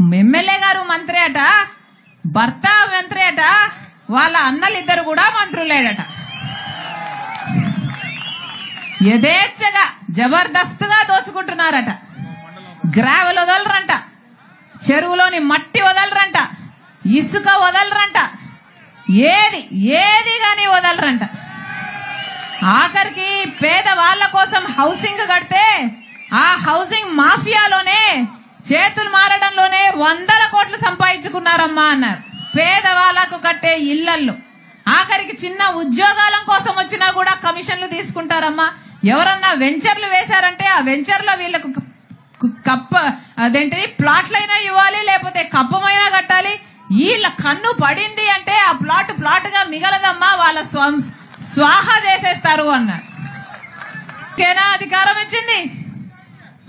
MLA గారు మంత్రి అట భర్త మంత్రి అట వాళ్ళ అన్నలు ఇద్దరు కూడా మంత్రులేడట. యథేచ్ఛగా జబర్దస్త్గా దోచుకుంటున్నారట. గ్రావెల్ వదలరంట. చెరువులోని మట్టి వదలరంట. ఇసుక వదలరంట. ఏది ఏది గాని వదలరంట. ఆఖరికి పేద వాళ్ళ కోసం హౌసింగ్ కడితే ఆ హౌసింగ్ మాఫియాలోనే చేతులు మారడంలోనే వందల కోట్లు సంపాదించుకున్నారమ్మా అన్నారు. పేదవాళ్ళకు కట్టే ఇళ్ళల్లో. ఆఖరికి చిన్న ఉద్యోగాల కోసం వచ్చినా కూడా కమిషన్లు తీసుకుంటారమ్మా. ఎవరన్నా వెంచర్లు వేశారంటే ఆ వెంచర్లో వీళ్ళకు కు- కప్ప అదేంటి ప్లాట్లైనా ఇవ్వాలి లేకపోతే కప్పమైనా కట్టాలి. వీళ్ళ కన్ను పడింది అంటే ఆ ప్లాట్ ప్లాట్గా మిగలదమ్మా వాళ్ళ స్వం స్వాహ చేసేస్తారు అన్నారు. ఇందుకేనా అధికారం ఇచ్చింది?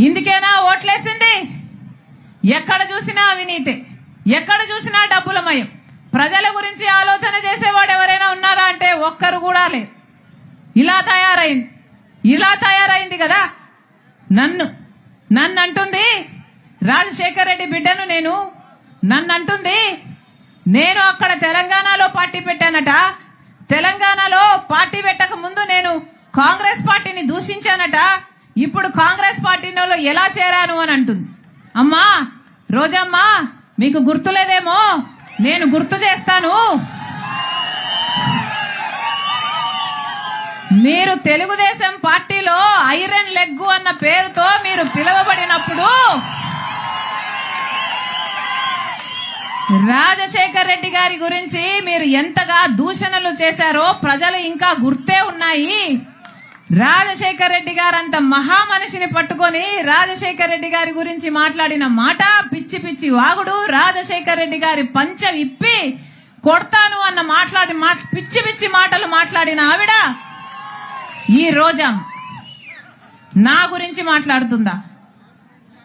ఇందుకేనా ఓట్లేసింది? ఎక్కడ చూసినా అవినీతి ఎక్కడ చూసినా డబ్బులమయం ప్రజల గురించి ఆలోచన చేసేవాడు ఎవరైనా ఉన్నారా అంటే ఒక్కరు కూడా లేదు ఇలా తయారైంది. ఇలా తయారైంది కదా. నన్ను నన్ను అంటుంది రాజశేఖర్ రెడ్డి బిడ్డను నేను. నన్ను అంటుంది నేను అక్కడ తెలంగాణలో పార్టీ పెట్టానట. తెలంగాణలో పార్టీ పెట్టక ముందు నేను కాంగ్రెస్ పార్టీని దూషించానట. ఇప్పుడు కాంగ్రెస్ పార్టీలో ఎలా చేరాను అని అంటుంది. అమ్మా రోజమ్మా మీకు గుర్తులేదేమో? నేను గుర్తు చేస్తాను. మీరు తెలుగుదేశం పార్టీలో ఐరన్ లెగ్గు అన్న పేరుతో మీరు పిలువబడినప్పుడు రాజశేఖర్ రెడ్డి గారి గురించి మీరు ఎంతగా దూషణలు చేశారో ప్రజలు ఇంకా గుర్తే ఉన్నాయి. రాజశేఖర్ రెడ్డి గారు అంత మహామనిషిని పట్టుకొని రాజశేఖర్ రెడ్డి గారి గురించి మాట్లాడిన మాట పిచ్చి పిచ్చి వాగుడు. రాజశేఖర్ రెడ్డి గారి పంచ విప్పి కొడతాను అన్న మాట్లాడి మా- పిచ్చి పిచ్చి మాటలు మాట్లాడిన ఆవిడ ఈ రోజా నా గురించి మాట్లాడుతుందా?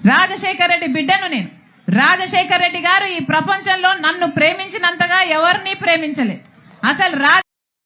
రాజశేఖర్ రెడ్డి బిడ్డను నేను. రాజశేఖర్ రెడ్డి గారు ఈ ప్రపంచంలో నన్ను ప్రేమించినంతగా ఎవరిని ప్రేమించలేదు. అసలు రాజ